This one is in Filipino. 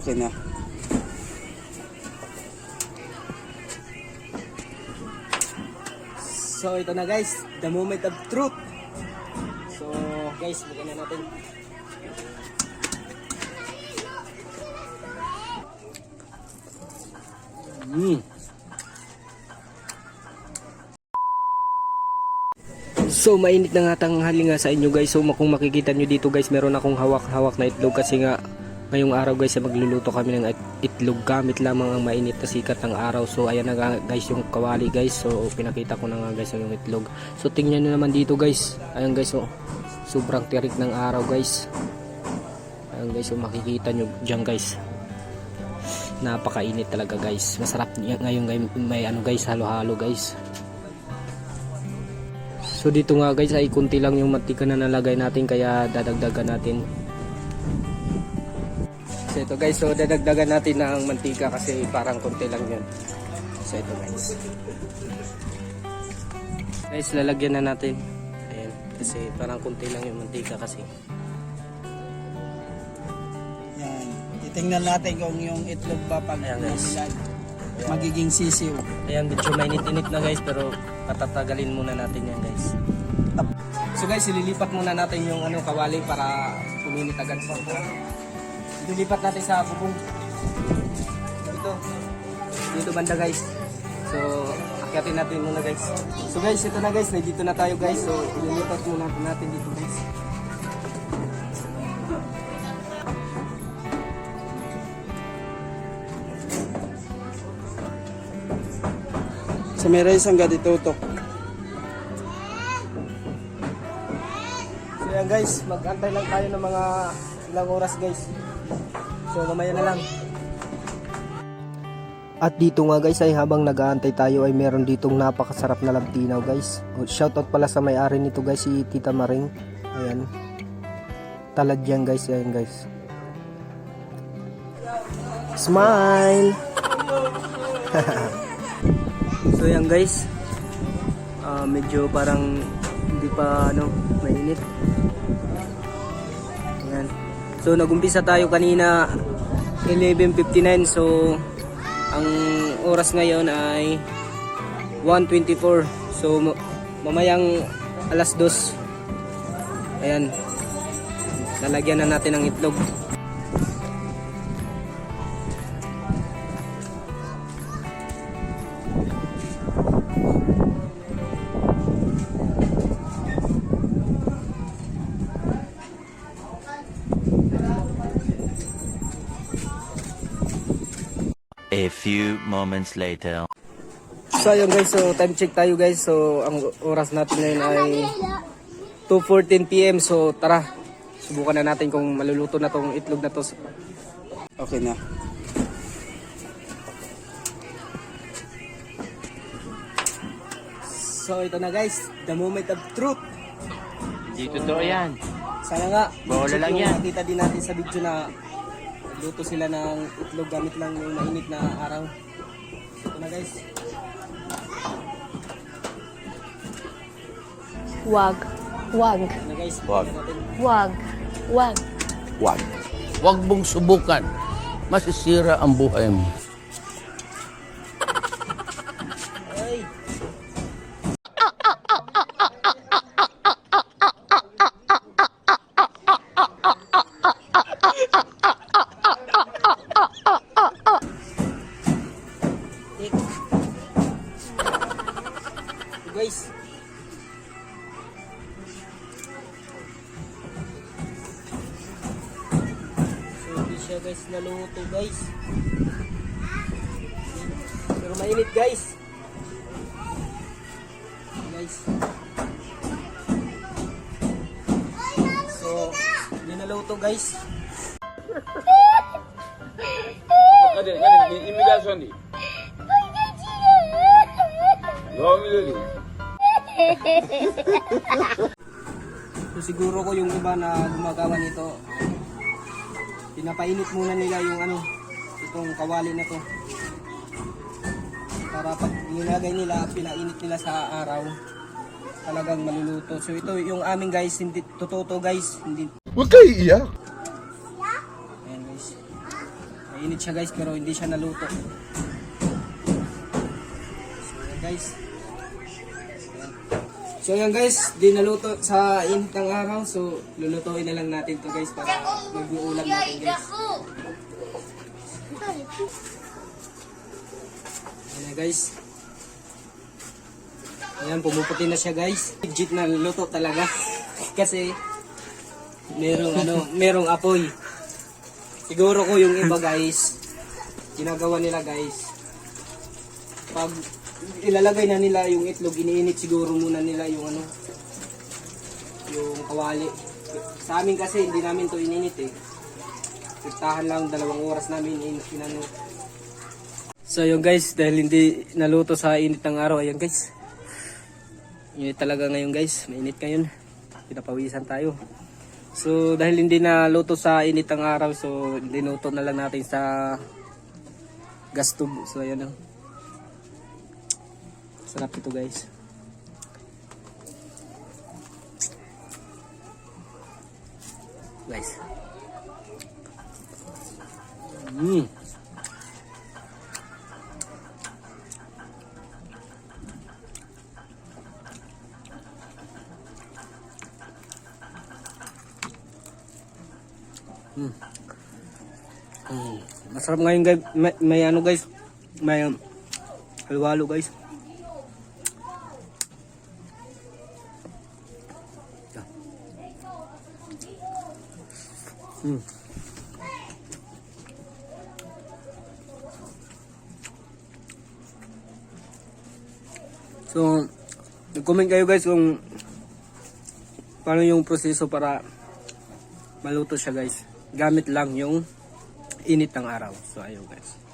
Okay na. So ito na guys, the moment of truth. So guys, bigyan na natin. Mm. So mainit na nga tanghali nga sa inyo guys. So kung makikita nyo dito guys, meron akong hawak-hawak na itlog kasi nga ngayong araw guys magluluto kami ng it- itlog gamit lamang ang mainit na sikat ng araw. So ayan na guys yung kawali guys. So pinakita ko na nga guys yung itlog. So tingnan nyo naman dito guys. Ayan guys oh. Sobrang tirik ng araw guys. Ayan guys, so makikita nyo dyan guys. Napakainit talaga guys. Masarap ngayon guys, may ano guys, halo-halo guys. So dito nga guys ay kunti lang yung mantika na nalagay natin kaya dadagdagan natin. So ito guys, so dadagdagan natin ng mantika kasi parang kunti lang yun. So ito guys. Guys, lalagyan na natin. Ayan, kasi parang kunti lang yung mantika kasi. Yan. Titingnan natin kung yung itlog ba pag Ayan, guys. magiging sisiw. Ayan, medyo mainit-init na guys pero patatagalin muna natin yan guys. So guys, ililipat muna natin yung ano kawali para uminit agad sa Ililipat natin sa bubong. Dito. Dito banda guys. So, akyatin natin muna guys. So guys, ito na guys, dito na tayo guys. So, ililipat muna natin dito guys. Sa may rice hanggang ditutok. So yan guys, mag-antay lang tayo ng mga ilang oras guys. So mamaya na lang. At dito nga guys ay habang nag-aantay tayo ay meron ditong napakasarap na labtinaw guys. Oh, Shoutout pala sa may-ari nito guys si Tita Maring. Ayan. Talad yan guys, ayan guys. Smile! so yan guys. Ah, medyo parang hindi pa ano, mainit. So nagumpisa tayo kanina 11.59 so ang oras ngayon ay 1.24 so ma- mamayang alas 2 ayan. Lalagyan na natin ng itlog few moments later. So ayun guys, so time check tayo guys. So ang oras natin ngayon ay 2:14 PM. So tara, subukan na natin kung maluluto na tong itlog na to. Okay na. So ito na guys, the moment of truth. Hindi totoo yan. Sana nga, Bola lang yan. Nakita din natin sa video na luto sila ng itlog gamit lang yung mainit na araw. Ito na guys. Wag. Wag. Ito na guys. Wag. Wag. Wag. Huwag. Huwag mong subukan. Masisira ang buhay mo. Siya guys naluto guys. Pero mainit guys. Guys. So, hindi naluto guys. Hadi hadi imitasyon di. Devam edelim. So siguro ko yung iba na gumagawa nito, pinapainit muna nila yung ano, itong kawali na to. Para pag nilagay nila, pinainit nila sa araw, talagang maluluto. So ito yung aming guys, hindi totoo to guys, hindi Huwag kayo iiyak. Ayan guys. Mainit siya guys pero hindi siya naluto. So guys. So yan guys, di naluto sa init ng araw. So lulutuin na lang natin to guys para mag-uulam natin guys. Ayan na guys. Ayan, pumuputi na siya guys. Legit na luto talaga. Kasi merong ano, merong apoy. Siguro ko yung iba guys, ginagawa nila guys. Pag ilalagay na nila yung itlog, iniinit siguro muna nila yung ano, yung kawali. Sa amin kasi hindi namin to ininit eh. Tiktahan lang dalawang oras namin in, inano. So yun guys, dahil hindi naluto sa init ng araw, ayan guys. Init talaga ngayon guys, mainit ngayon. Pinapawisan tayo. So dahil hindi na luto sa init ng araw, so dinuto na lang natin sa gas tube. So ayan oh. Sarap ito guys. Guys. Mm. Mm. Masarap ngayon guys. May, may ano guys. May um, halo guys. Mm. So, nag-comment kayo guys kung paano yung proseso para maluto siya guys. Gamit lang yung init ng araw. So, ayun guys.